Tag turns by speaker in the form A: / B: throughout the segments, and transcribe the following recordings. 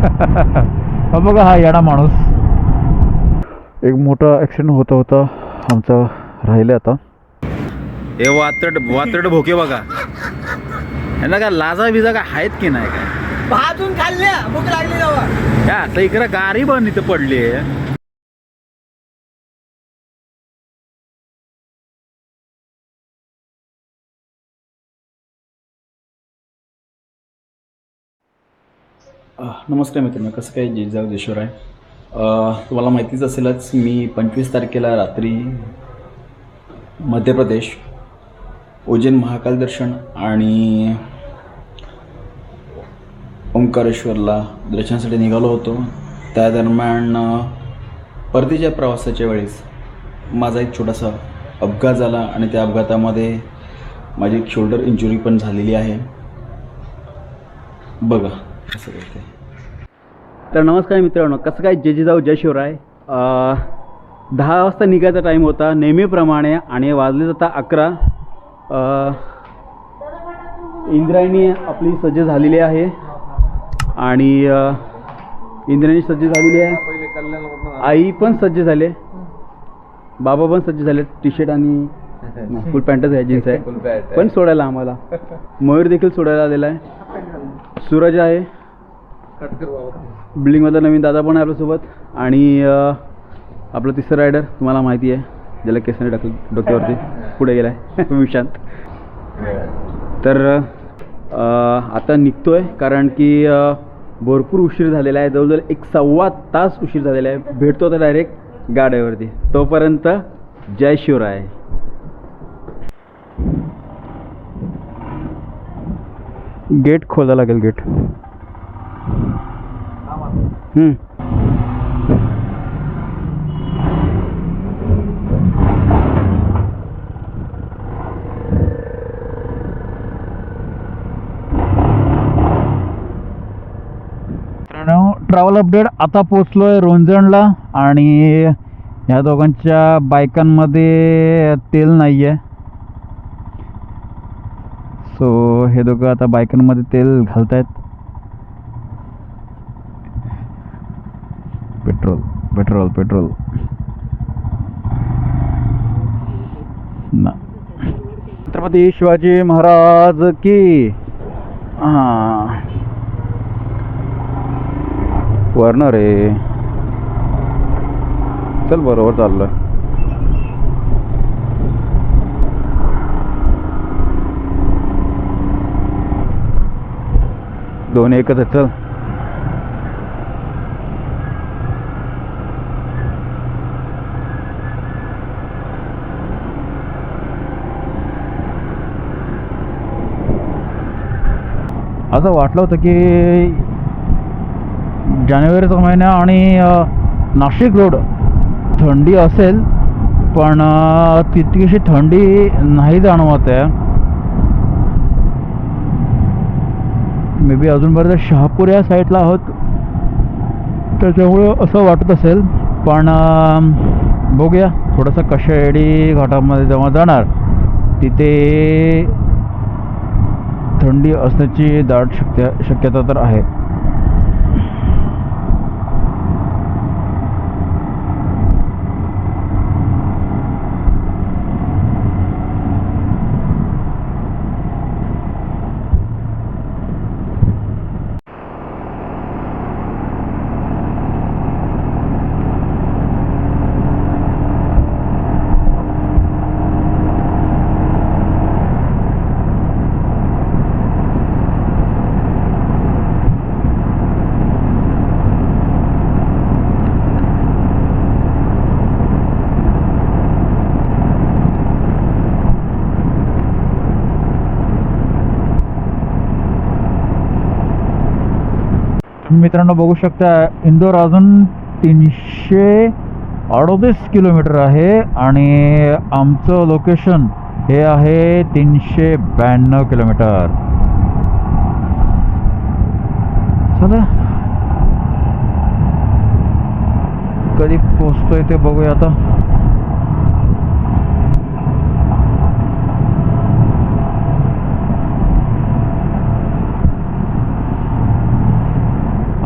A: हा बघा हा येडा माणूस. एक मोठा ॲक्सिडेंट होता होता आमचा राहिले आता.
B: हे वात्रट वात्रट भोके बघा. यांना काय लाजा बिजा काय आहेत की नाही? काय
C: भाजून खाल्ल्या भूक लागली जावा
B: या आता इकडे गारी पण इथं पडली
D: नमस्कार मित्रांनो कसं काय? जिजाऊ जेश्वर आहे तुम्हाला माहितीच असेलच मी पंचवीस तारखेला रात्री मध्य प्रदेश उज्जैन महाकाल दर्शन आणि ओंकारेश्वरला दर्शनासाठी निघालो होतो. त्या दरम्यान परतीच्या प्रवासाच्या वेळेस माझा एक छोटासा अपघात झाला आणि त्या अपघातामध्ये माझी एक शोल्डर इंजुरी पण झालेली आहे. बघा. कसं काय ते
E: तर नमस्कार मित्रांनो कसं काय? जय जिजाऊ जय शिवराय. दहा वाजता निघायचा टाईम होता. नेहमीप्रमाणे आणि वाजले जाता अकरा. इंद्रायणी आपली सज्ज झालेली आहे. आणि इंद्रायणी सज्ज झालेली आहे. आई पण सज्ज झाले. बाबा पण सज्ज झाले. टी शर्ट आणि फुल पॅन्टच आहे जीन्स आहे. पण सोडायला आम्हाला. मयूर देखील सोडायला आलेला आहे. सूरज आहे. बिल्डिंगमधला नवीन दादा पण आहे आपल्यासोबत. आणि आपला तिसरा रायडर तुम्हाला माहिती आहे ज्याला केसाने टाकलं डोक्यावरती पुढे गेला आहे विशांत तर आता निघतो आहे कारण की भरपूर उशीर झालेला आहे. जवळजवळ एक सव्वा तास उशीर झालेला आहे. भेटतो आता डायरेक्ट गाड्यावरती. तोपर्यंत जय शिवराय.
A: गेट खोला लागेल गेट. ट्रॅव्हल अपडेट आता पोचलोय रोंजणला आणि ह्या दोघांच्या बायकांमध्ये तेल नाही आहे सो हे दोघं आता बायकांमध्ये तेल घालतायत. Petrol petrol petrol. ना. छत्रपती शिवाजी महाराज की. हां. वरनं रे. चल बरोबर चाललं दोन एकच आहेत चल. असं वाटलं होतं की जानेवारीचा महिना आणि नाशिक रोड थंडी असेल पण तितकीशी थंडी नाही जाणवत आहे. मे बी अजूनपर्यंत शहापूर या साईडला आहोत. त्याच्यामुळं असं वाटत असेल. पण बघूया. थोडंसं कशेडी घाटामध्ये जेव्हा जाणार तिथे थंडी असण्याची दाट शक्य शक्यता तर आहे. मित्रांनो बघू शकता इंदोर अजून तीनशे अडोतीस किलोमीटर आहे आणि आमचं लोकेशन हे आहे तीनशे ब्याण्णव किलोमीटर. चला. कधी पोचतोय ते बघूया आता.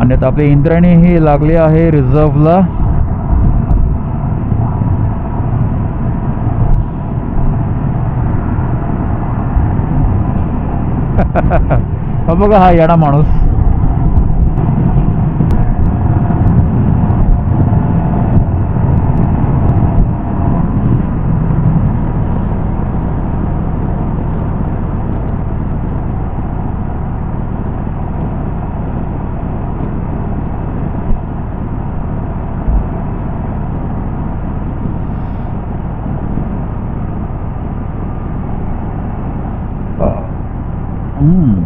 A: आणि आता आपली इंद्रायणी ही लागली आहे रिझर्वला. बघा हा येडा माणूस. हम्म.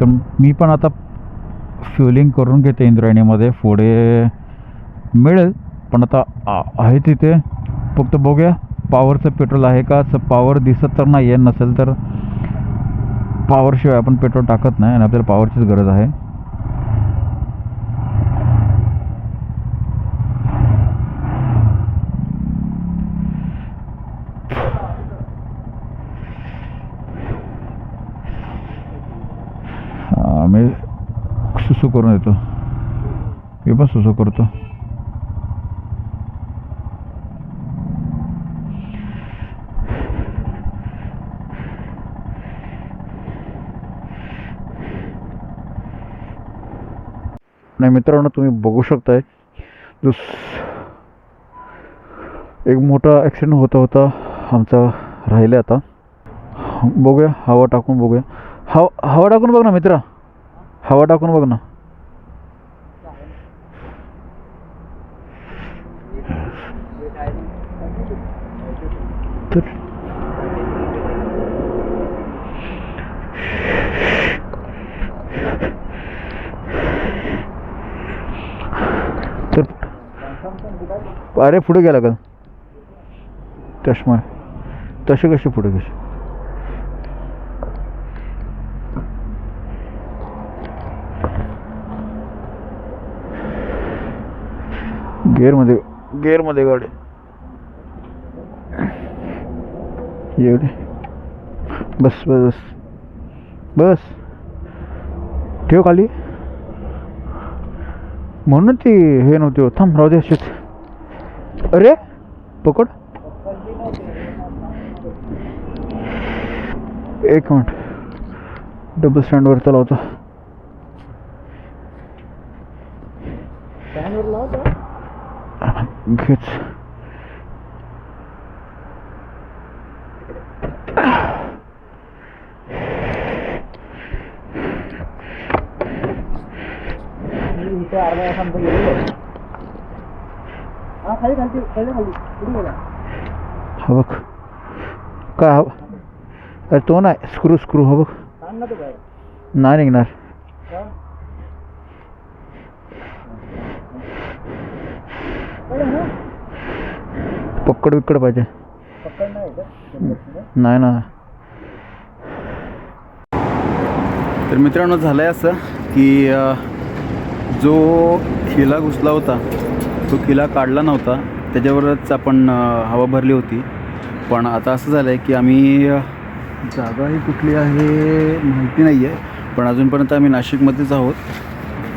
A: तर मी पण आता फ्युलिंग करून घेते इंद्रायणीमध्ये. पुढे मिळेल पण आता आहे तिथे. फक्त बघूया पॉवरचं पेट्रोल आहे का? असं पॉवर दिसत तर नाही आहे नसेल तर पॉवरशिवाय आपण पेट्रोल टाकत नाही आणि आपल्याला पॉवरचीच गरज आहे. मी सुसू करून येतो. मी पण सुसू करतो. नाही मित्रांनो तुम्ही बघू शकताय. जो एक मोठा ॲक्सिडेंट होता होता आमचा राहिले आता. बघूया हवा टाकून बघूया. हवा हवा टाकून बघ ना मित्रा. हवा टाकून बघ ना तर तर अरे पुढे गेला का? चष्मा. तसे कसे पुढे कसे गेअरमध्ये गेअरमध्ये गाडी. एवढे. बस बस बस. बस. ठेव खाली. म्हणून ती हे नव्हती थांब राहू दे अशीच अरे पकड. एक मिनिट. डबल स्टँडवर चालवतो घेच
C: इथे अर्धा तास आमचं गेलेलो हा खाली खाली खाली खाली पुढे गेला
A: हा बघ. हा अरे तो नाही. स्क्रू स्क्रू हा बघ.
C: सांग ना तो काय
A: नाही निघणार? पक्कड बिक्कड पाहिजे.
C: पकड नाही का?
A: नाही ना
B: तर मित्रांनो झालं आहे असं की जो खिला घुसला होता तो किला काढला नव्हता. त्याच्यावरच आपण हवा भरली होती. पण आता असं झालं आहे की आम्ही जागा ही कुठली आहे माहिती नाही आहे पण अजूनपर्यंत आम्ही नाशिकमध्येच आहोत.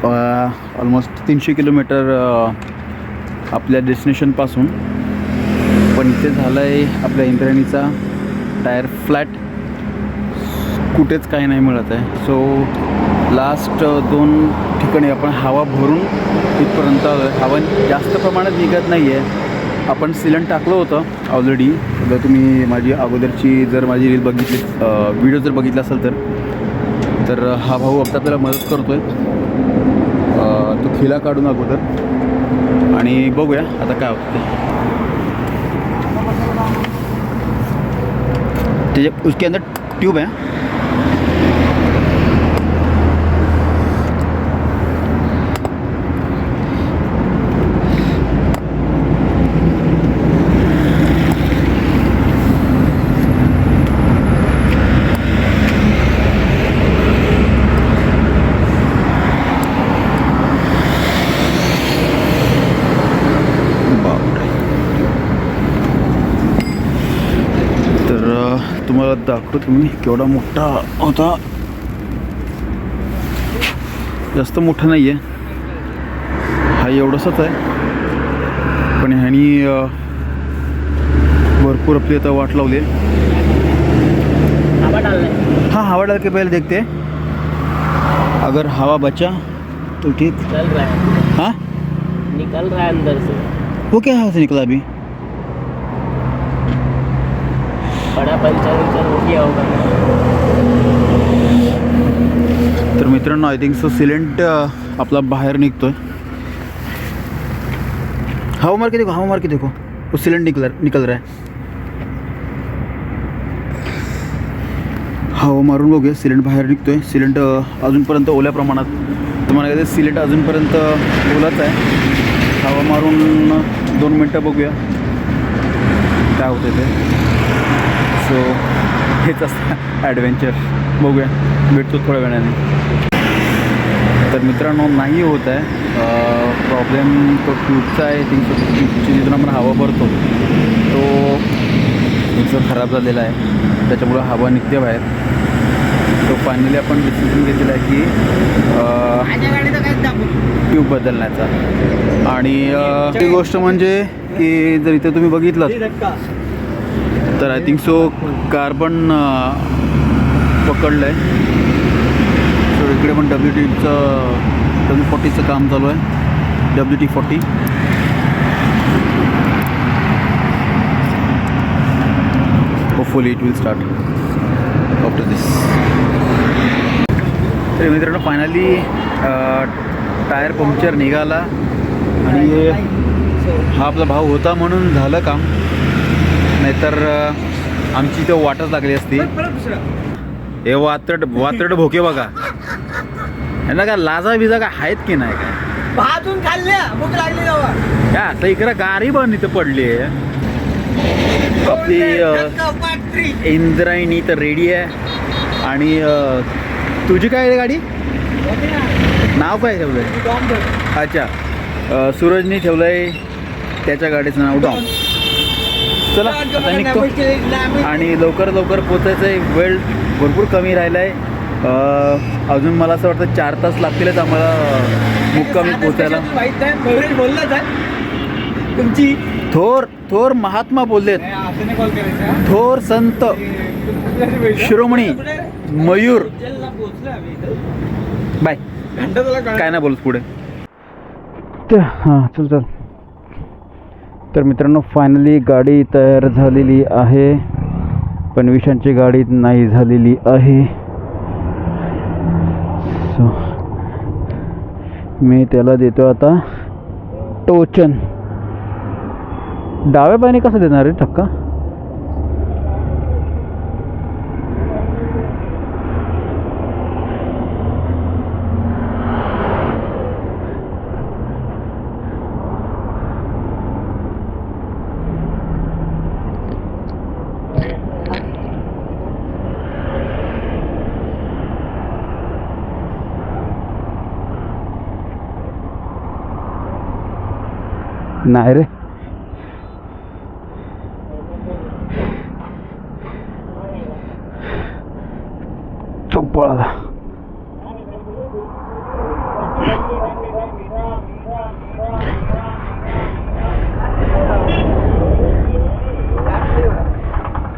B: ऑलमोस्ट तीनशे किलोमीटर आपल्या डेस्टिनेशनपासून पण इथे झालं आहे आपल्या इंद्रायणीचा टायर फ्लॅट कुठेच काही नाही मिळत आहे. सो लास्ट दोन ठिकाणी आपण हवा भरून इथपर्यंत आलो आहे हवा जास्त प्रमाणात निघत नाही आहे आपण सिलेंड टाकलं होतं ऑलरेडी जर तुम्ही माझी अगोदरची जर माझी रील बघितली व्हिडिओ जर बघितला असेल तर तर हा भाऊ आता आपल्याला मदत करतो आहे तो खिला काढून अगोदर. आणि बघूया आता काय होतं त्याच्या उसके अंदर ट्यूब है
A: दाखवतो मी केवढा मोठा होता. जास्त मोठा नाही आहे हा एवढंसच आहे. पण ह्यानी भरपूर आपली आता वाट लावली आहे. हाँ हवा डाल के पहले देखते. हैं अगर हवा बचा तो ठीक.
C: है।
A: हाँ?
C: निकल रहा है अंदर से।
A: वो क्या हवा से निकला अभी?
C: बड़ा पंचर उंचर हो गया होगा
A: तर मित्रांनो आय थिंक सो सिलेंट आपला बाहेर निघतोय. हवा मार के देखो हवा मार के देखो? वो सिलेंट निकल निकल रहा है. हवा मारून बघूया सिलेंट बाहेर निघतोय. सिलेंट अजूनपर्यंत ओल्या प्रमाणात. तुम्हाला काय सिलेंट अजूनपर्यंत ओलाच आहे. हवा मारून दोन मिनटं बघूया. काय होतं ते. सो हेच असतं ॲडव्हेंचर बघूया. भेटतो थोड्या वेळाने. तर मित्रांनो नाही होत आहे. प्रॉब्लेम तो ट्यूबचा आहे. थिंक ट्यूबची जिथून आपण हवा भरतो तो थिंक खराब झालेला आहे. त्याच्यामुळं हवा निघते बाहेर. तो फायनली आपण डिसिजन घेतलेला आहे की ट्यूब बदलण्याचा. आणि गोष्ट म्हणजे की जर इथे तुम्ही बघितलं तर आय थिंक सो कार्बन पकडलं आहे सो इकडे पण डब्ल्यू टीचं डब्ल्यू फॉर्टीचं काम चालू आहे. W T forty hopefully it will start after this तर मित्रांनो फायनली टायर पंक्चर निघाला. आणि हा आपला भाऊ होता म्हणून झालं काम. नाहीतर आमची इथं वाटच लागली असती. हे वात्रट वात्रट भोके बघा. यांना काय लाजा बिजा काय आहेत की नाही काय?
C: भाजून खाल्ल्या भूक लागली
A: या आता इकडं गाडी पण इथं पडली आहे. आपली इंद्रायणी तर रेडी आहे. आणि तुझी काय आहे गाडी? नाव काय ठेवलंय अच्छा सूरजनी ठेवलंय त्याच्या गाडीचं नाव डॉम. चला आता निघतो. आणि लवकर लवकर पोचायचं आहे. वेळ भरपूर कमी राहिला आहे अजून मला असं वाटतं चार तास लागतीलच आम्हाला मुक्कामी पोचायला.
C: तुमची?
A: थोर थोर महात्मा बोललेत. थोर संत शिरोमणी मयूर. बाय. काय नाही बोलत पुढे. हां चल चल. तर मित्रांनो फायनली गाडी तयार झालेली आहे. पण विशांची गाडी नाही झालेली आहे. सो मी त्याला देतो आता टोचन. डाव्या पायाने कसं देणार आहे ठक्का नाही रे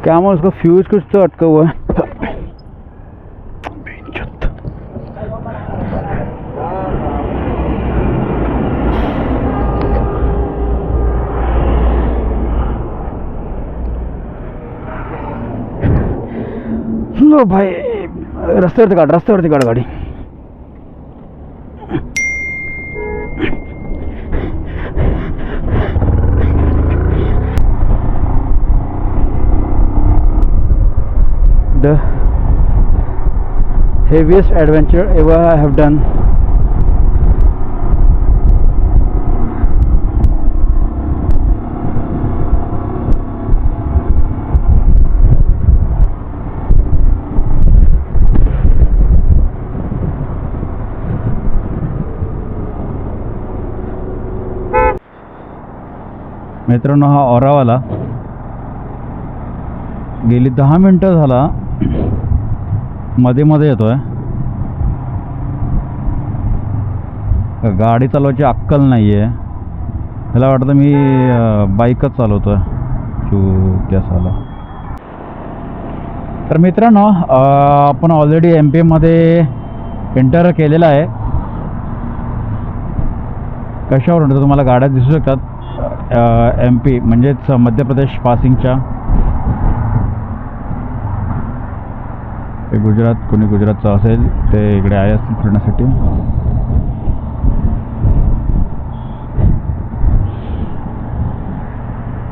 A: क्या उसका फ्यूज कुछ तो अटका हुआ है। लो भाई रस्त्यावरती काढ रस्त्यावरती काढ गाडी the heaviest adventure ever I have done. मित्रांनो हा ओरावाला गेली दहा मिनटं झाला मध्ये मध्ये आहे गाडी चालवायची अक्कल नाही आहे त्याला वाटतं मी बाईकच बाईकच आहे शू त्यासाला तर मित्रांनो आपण ऑलरेडी एम पी एमध्ये एंटर केलेला आहे. कशावरून? तर तुम्हाला गाड्या दिसू शकतात. एम पी म्हणजेच मध्य प्रदेश पासिंगच्या. गुजरात कोणी गुजरातचं असेल ते इकडे आहे असतील फिरण्यासाठी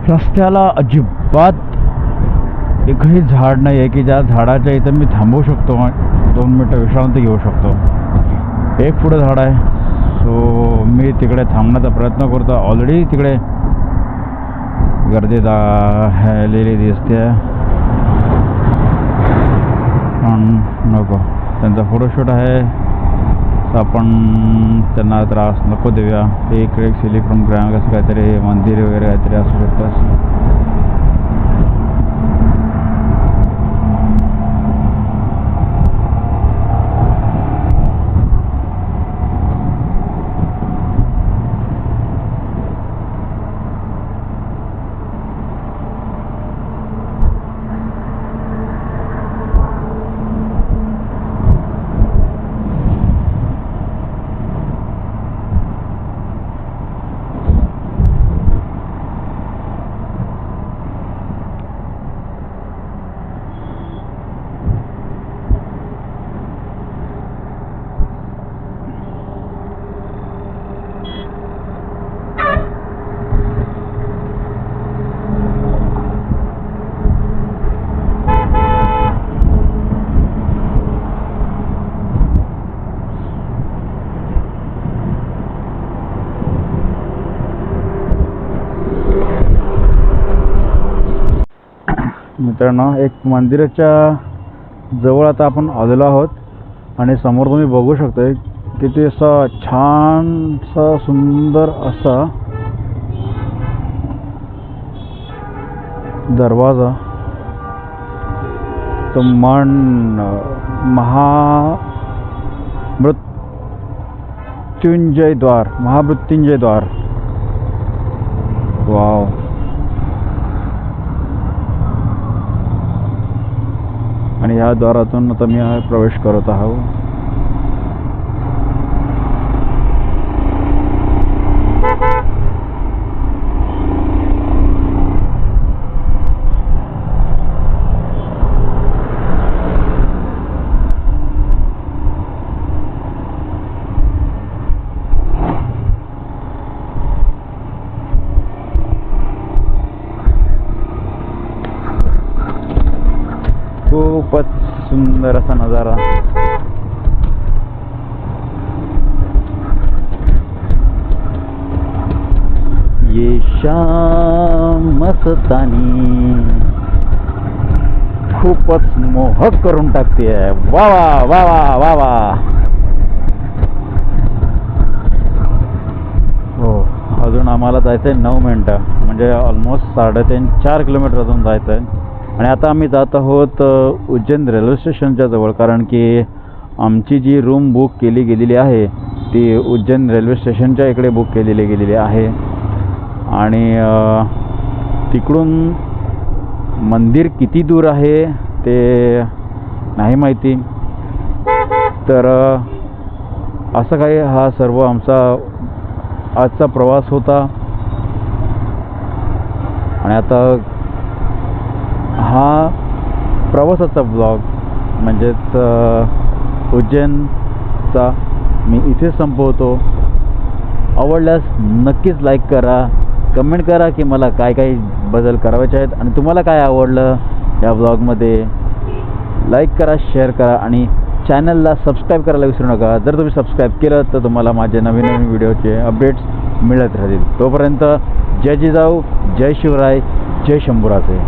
A: रस्त्याला अजिबात एकही झाड नाही आहे की ज्या झाडाच्या इथं मी थांबवू शकतो दोन मिनटं विश्रांती घेऊ शकतो. एक पुढं झाड आहे सो मी तिकडे थांबण्याचा प्रयत्न करतो. ऑलरेडी तिकडे गर्दी झालेली दिसते पण नको त्यांचा फोटोशूट आहे. आपण त्यांना त्रास नको देऊया. एक एक सिलिक्रम फ्रॉम कसं असं काहीतरी मंदिर वगैरे काहीतरी असू शकतं. मित्रांनो एक मंदिराच्या जवळ आता आपण आलेलो आहोत आणि समोर तुम्ही बघू शकता किती असा छानसा सुंदर असा दरवाजा. तो मन महामृत्युंजय द्वार महामृत्युंजय द्वार. वाव आणि ह्या द्वारातून आता मी प्रवेश करत आहो खूपच सुंदर असा नजारा। ये शाम मस्तानी। खूपच मोहक करून टाकते वा वा वा वा वा वा. हो अजून आम्हाला जायचं आहे नऊ मिनटं. म्हणजे ऑलमोस्ट साडेतीन चार किलोमीटर अजून जायचं आहे आणि आता आम्ही जात आहोत उज्जैन रेल्वे स्टेशनच्या जवळ कारण की आमची जी रूम बुक केली गेलेली आहे ती उज्जैन रेल्वे स्टेशनच्या इकडे बुक केलेली गेलेली आहे. आणि तिकडून मंदिर किती दूर आहे ते नाही माहिती. तर असं काही हा सर्व आमचा आजचा प्रवास होता. आणि आता हा प्रवासाचा ब्लॉग म्हणजेच उज्जैनचा मी इथे संपवतो. आवडल्यास नक्कीच लाईक करा कमेंट करा की मला काय काय बदल करावायचे आहेत आणि तुम्हाला काय आवडलं या ब्लॉगमध्ये लाईक करा शेअर करा आणि चॅनलला सबस्क्राईब करायला विसरू नका. जर तुम्ही सबस्क्राईब केलं तर तुम्हाला माझे नवीन नवीन व्हिडिओचे अपडेट्स मिळत राहतील. तोपर्यंत जय जिजाऊ जय शिवराय जय शंभूराजे.